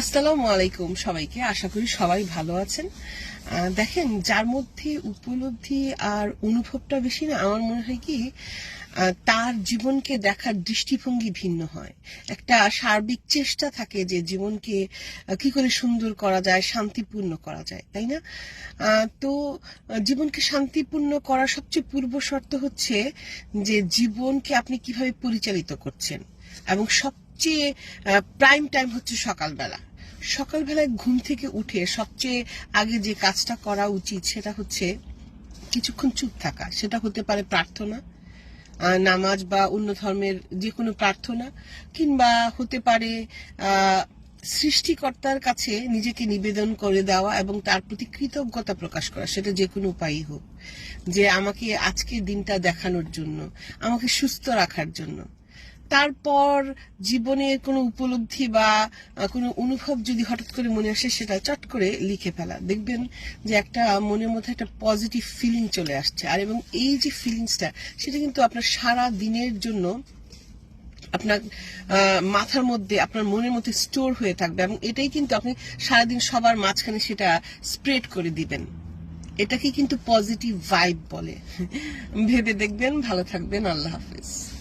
আসসালামু আলাইকুম সবাইকে। আশা করি সবাই ভালো আছেন। দেখেন, যার মধ্যে উপলব্ধি আর অনুভবটা বেশি না, আমার মনে হয় কি তার জীবনকে দেখার দৃষ্টিভঙ্গি ভিন্ন হয়। একটা সার্বিক চেষ্টা থাকে যে জীবনকে কি করে সুন্দর করা যায়, শান্তিপূর্ণ করা যায়, তাই না? তো জীবনকে শান্তিপূর্ণ করার সবচেয়ে পূর্ব শর্ত হচ্ছে যে জীবনকে আপনি কীভাবে পরিচালিত করছেন এবং সবচেয়ে প্রাইম টাইম হচ্ছে সকালবেলা। সকালবেলায় ঘুম থেকে উঠে সবচেয়ে আগে যে কাজটা করা উচিত সেটা হচ্ছে কিছুক্ষণ চুপ থাকা। সেটা হতে পারে প্রার্থনা নামাজ বা অন্য ধর্মের যে কোনো প্রার্থনা, কিংবা হতে পারে সৃষ্টিকর্তার কাছে নিজেকে নিবেদন করে দেওয়া এবং তার প্রতি কৃতজ্ঞতা প্রকাশ করা। সেটা যে কোনো উপায়ই হোক। যে আমাকে আজকে দিনটা দেখানোর জন্য, আমাকে সুস্থ রাখার জন্য। তারপর জীবনের কোনো উপলব্ধি বা কোনো অনুভব যদি হঠাৎ করে মনে আসে, সেটা চট করে লিখে ফেলা। দেখবেন যে একটা মনের মধ্যে একটা পজিটিভ ফিলিং চলে আসছে। আর এবং এই যে ফিলিংসটা সেটা কিন্তু আপনার সারা দিনের জন্য আপনার মাথার মধ্যে, আপনার মনের মধ্যে স্টোর হয়ে থাকবে। এবং এটাই কিন্তু আপনি সারাদিন সবার মাঝখানে সেটা স্প্রেড করে দিবেন। এটাকে কিন্তু পজিটিভ ভাইব বলে। ভেবে দেখবেন। ভালো থাকবেন। আল্লাহ হাফিজ।